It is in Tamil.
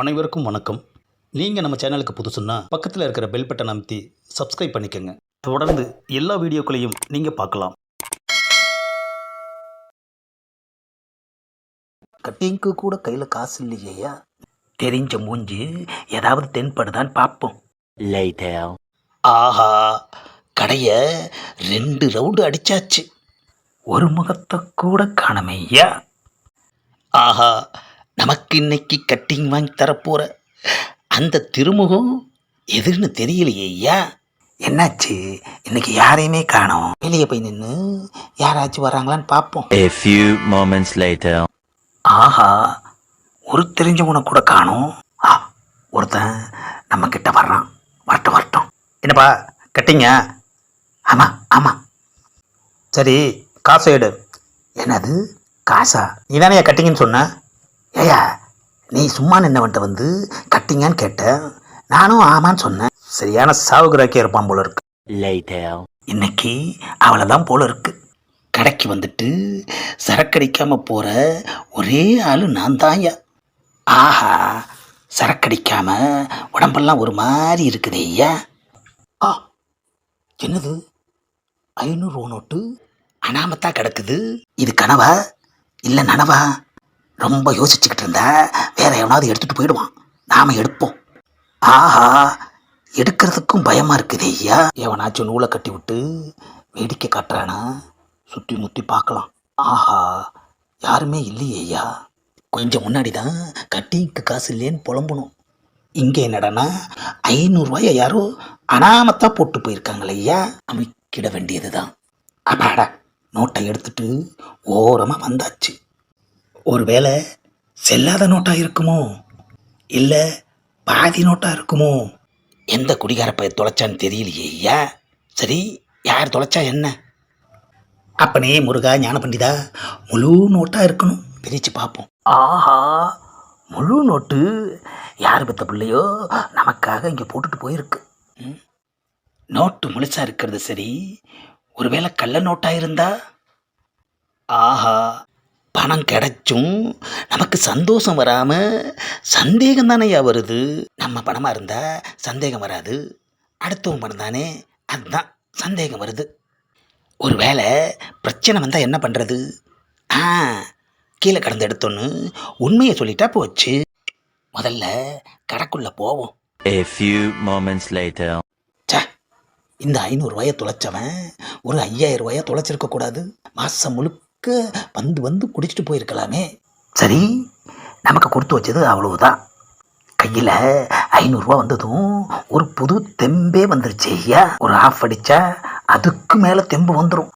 அனைவருக்கும் வணக்கம். நீங்கள் நம்ம சேனலுக்கு புதுசுன்னா பக்கத்தில் இருக்கிற பெல் பட்டனை அமைத்தி சப்ஸ்கிரைப் பண்ணிக்கோங்க. தொடர்ந்து எல்லா வீடியோக்களையும் நீங்கள் பார்க்கலாம். கட்டிங்க்கு கூட கையில் காசு இல்லையா தெரிஞ்ச மூஞ்சி ஏதாவது தென்படுதான்னு பார்ப்போம். ஆஹா கடையை ரெண்டு ரவுண்டு அடிச்சாச்சு. ஒரு முகத்தை கூட காணமையா? ஆஹா நமக்கு இன்னைக்கு கட்டிங் வாங்கி தரப்போற அந்த திருமுகம் எதுன்னு தெரியலையே ஐயா. என்னாச்சு? இன்னைக்கு யாரையுமே காணோம். வெளியே போய் நின்று யாராச்சும் வராங்களான்னு பார்ப்போம் A few moments later. ஆஹா ஒரு தெரிஞ்சவனை கூட காணோம். ஆ ஒருத்தன் நம்ம கிட்ட வர்றான். வரட்டும் வரட்டும். என்னப்பா கட்டிங்க? ஆமாம் ஆமாம் சரி காசு எடு. என்னது? காசா? நீ தானே கட்டிங்கன்னு சொன்ன? ஏயா நீ சும்மா நின்னவன்ட்ட வந்து கட்டிங்கன்னு கேட்ட. நானும் ஆமான்னு சொன்னேன். சரியான சாவுகிராக்கியா இருப்பான் போல இருக்கு. இன்னைக்கு அவளை தான் போல இருக்கு. கடைக்கு வந்துட்டு சரக்கடிக்காம போற ஒரே ஆளு நான் தான்யா ஆஹா சரக்கடிக்காம உடம்பெல்லாம் ஒரு மாதிரி இருக்குது ஐயா. ஆ என்னது? ஐநூறு நோட்டு அனாமத்தா கிடக்குது. இது கனவா? இல்லை நனவா? ரொம்ப யோசிச்சுக்கிட்டு இருந்தா. வேற எவனாவது எடுத்துகிட்டு போயிடுவான். நாம் எடுப்போம். ஆஹா எடுக்கிறதுக்கும் பயமாக இருக்குது ஐயா. எவனாச்சும் நூலை கட்டி விட்டு வேடிக்கை காட்டுறானா? சுற்றி முற்றி பார்க்கலாம். ஆஹா யாருமே இல்லையே ஐயா. கொஞ்சம் முன்னாடி தான் கட்டிங்க்கு காசு இல்லையேன்னு புலம்பணும் இங்கே என்னடான்னா ஐநூறுரூவாயை யாரோ அனாமத்தா போட்டு போயிருக்காங்களே ஐயா. அமைக்கிட வேண்டியது தான் அப்பாடா நோட்டை எடுத்துட்டு ஓரமாக வந்தாச்சு. ஒருவேளை செல்லாத நோட்டாக இருக்குமோ? இல்லை பாதி நோட்டாக இருக்குமோ? எந்த குடிகார தொலைச்சான்னு தெரியலையே ஐயா. சரி யார் தொலைச்சா என்ன? அப்பனே முருகா ஞான பண்டிதா முழு நோட்டாக இருக்கணும். பிரித்து பார்ப்போம் ஆஹா முழு நோட்டு? யார் பெத்த பிள்ளையோ? நமக்காக இங்கே போட்டுட்டு போயிருக்கு. நோட்டு முழுசா இருக்கிறது சரி. ஒருவேளை கள்ள நோட்டாக இருந்தா? ஆஹா பணம் கிடைச்சும் நமக்கு சந்தோஷம் வராம சந்தேகம் தானேயா வருது? நம்ம பணமா இருந்தா சந்தேகம் வராது. அடுத்தவன் பணம் தானே? அதுதான் சந்தேகம் வருது. ஒருவேளை பிரச்சனை வந்தால் என்ன பண்ணுறது ஆ கீழே கடந்து எடுத்தோன்னு உண்மையை சொல்லிட்டா போச்சு. முதல்ல கடைக்குள்ளே போவோம். A few moments later. இந்த ஐநூறுரூவாயை தொலைச்சவன் ஒரு ஐயாயிரம் ரூபாயை தொலைச்சிருக்க கூடாது. மாதம் முழுக்க வந்து வந்து குடிச்சிட்டு போயிருக்கலாமே. சரி நமக்கு கொடுத்து வச்சது அவ்வளவுதான். கையில் ஐநூறுரூவா வந்ததும் ஒரு புது தெம்பே வந்துருச்சு ஐயா. ஒரு ஆஃப் அடித்தா அதுக்கு மேலே தெம்பு வந்துடும்